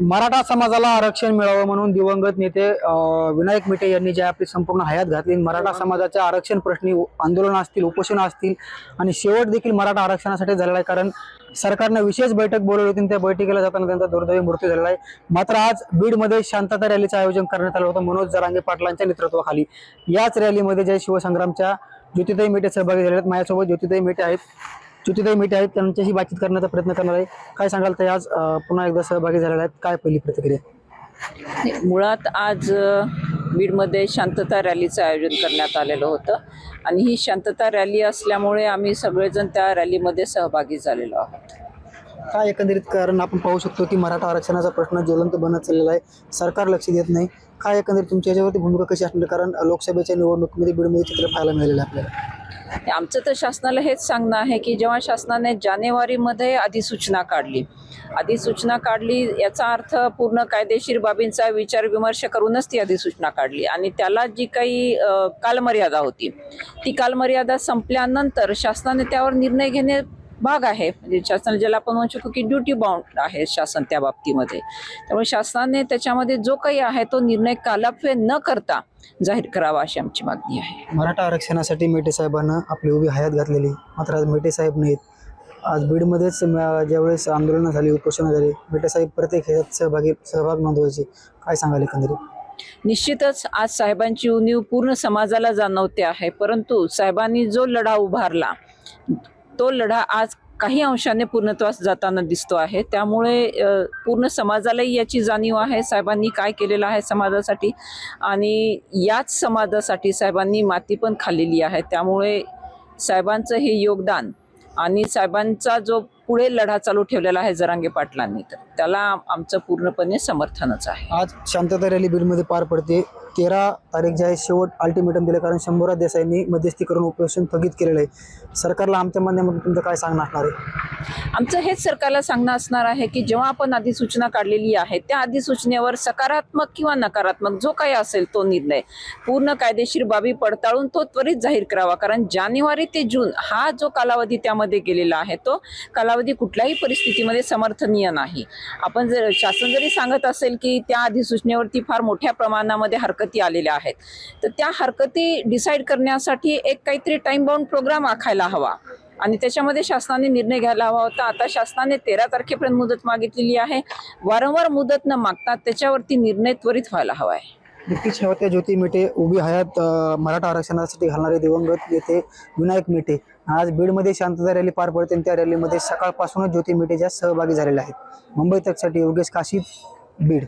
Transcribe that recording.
मराठा समाजाला आरक्षण मिळावं म्हणून दिवंगत नेते विनायक मिटे यांनी जे आपली संपूर्ण हयात घातली. मराठा समाजाच्या आरक्षण प्रश्नी आंदोलन असतील उपोषण असतील आणि शेवट देखील मराठा आरक्षणासाठी झालेला आहे. कारण सरकारनं विशेष बैठक बोलवली होती आणि त्या बैठकीला जाताना त्यांचा दुर्दैवी मृत्यू झालेला आहे. मात्र आज बीडमध्ये शांतता रॅलीचं आयोजन करण्यात आलं होतं. मनोज जरांगे पाटलांच्या नेतृत्वाखाली. याच रॅलीमध्ये जय शिवसंग्रामच्या ज्योतिताई मेटे सहभागी झाले आहेत माझ्यासोबत ज्योतिताई मेटे आहेत. ज्योतिताई मेटे आहेत त्यांच्याशी बातचीत करण्याचा प्रयत्न करणार आहे. काय सांगाल ते आज पुन्हा एकदा सहभागी झालेले आहेत? काय पहिली प्रतिक्रिया? मुळात आज बीडमध्ये शांतता रॅलीचं आयोजन करण्यात आलेलं होतं. आणि ही शांतता रॅली असल्यामुळे आम्ही सगळेजण त्या रॅलीमध्ये सहभागी झालेलो आहोत. काय एकंदरीत कारण आपण पाहू शकतो की मराठा आरक्षणाचा प्रश्न ज्वलंत बनत चाललेला आहे. सरकार लक्ष देत नाही. काय एकंदरीत तुमच्या याच्यावरती भूमिका कशी असणार? कारण लोकसभेच्या निवडणुकीमध्ये बीडमध्ये चित्र पाहायला मिळालेलं आपल्याला. आमचं तर शासनाला हेच सांगणं आहे की जेव्हा शासनाने जानेवारीमध्ये अधिसूचना काढली अधिसूचना काढली याचा अर्थ पूर्ण कायदेशीर बाबींचा विचार विमर्श करूनच ती अधिसूचना काढली. आणि त्याला जी काही कालमर्यादा होती ती कालमर्यादा संपल्यानंतर शासनाने त्यावर निर्णय घेणे भाग आहे. म्हणजे शासन ज्याला आपण म्हणू शकतो की ड्युटी बाउंड आहे शासन त्या बाबतीमध्ये. त्यामुळे शासनाने त्याच्यामध्ये जो काही आहे तो निर्णय कालापे न करता जाहीर करावा अशी आमची मागणी आहे. मराठा आरक्षणासाठी मेटे साहेबांना आपली उभी हयात घातलेली. मात्र आज मेटे साहेब नाहीत. आज बीडमध्येच ज्यावेळेस आंदोलनं झाली उपोषणं झाली मेटे साहेब प्रत्येक ह्याच्यात सहभागी सहभाग नोंदवायचे. काय सांगाल एकंदरीत? निश्चितच आज साहेबांची उणीव पूर्ण समाजाला जाणवते आहे. परंतु साहेबांनी जो लढा उभारला तो लढा आज काही अंशाने पूर्णत्वास जाताना दिसतो आहे. त्यामुळे पूर्ण समाजालाही याची जाणीव आहे. साहेबांनी काय केलेलं आहे समाजासाठी? आणि याच समाजासाठी साहेबांनी माती पण खाल्लेली आहे. त्यामुळे साहेबांचं हे योगदान आणि साहेबांचा जो पुढे लढा चालू ठेवलेला आहे जरांगे पाटलांनी तर त्याला आमचं पूर्णपणे समर्थनच आहे. आज शांतता रॅली बिलमध्ये पार पडते. तेरा तारीख जे आहे शेवट अल्टिमेटम दिलं. कारण शंभूराज देसाईंनी मध्यस्थी करून उपोषण स्थगित केलेलं आहे. सरकारला आमच्या माध्यमातून तुमचं काय सांगणं असणार आहे? आमचं हेच सरकारला सांगणं असणार आहे की जेव्हा आपण अधिसूचना काढलेली आहे त्या अधिसूचनेवर सकारात्मक किंवा नकारात्मक जो काही असेल तो निर्णय पूर्ण कायदेशीर बाबी पडताळून तो त्वरित जाहीर करावा. कारण जानेवारी ते जून हा जो कालावधी त्यामध्ये गेलेला आहे तो कालावधी कुठल्याही परिस्थितीमध्ये समर्थनीय नाही. आपण जर शासन जरी सांगत असेल की त्या अधिसूचनेवरती फार मोठ्या प्रमाणामध्ये हरकत आलेल्या आहेत. तर त्या हरकती डिसाईड करण्यासाठी एक काहीतरी टाईम बाउंड प्रोग्राम आखायला हवा. आणि त्याच्यामध्ये शासनाने निर्णय घ्यायला हवा होता. आता शासनाने तेरा तारखेपर्यंत मुदत मागितलेली आहे. वारंवार मुदत न मागता त्याच्यावरती निर्णय त्वरित व्हायला हवा आहे. ब्रिटिश शेवटच्या ज्योती मेटे उभी हयात मराठा आरक्षणासाठी घालणारे दिवंगत नेते विनायक मेटे आज बीडमध्ये शांतता रॅली पार पडते आणि त्या रॅलीमध्ये सकाळपासूनच ज्योती मेटे ज्या सहभागी झालेल्या आहेत. मुंबई तकसाठी योगेश काशी बीड.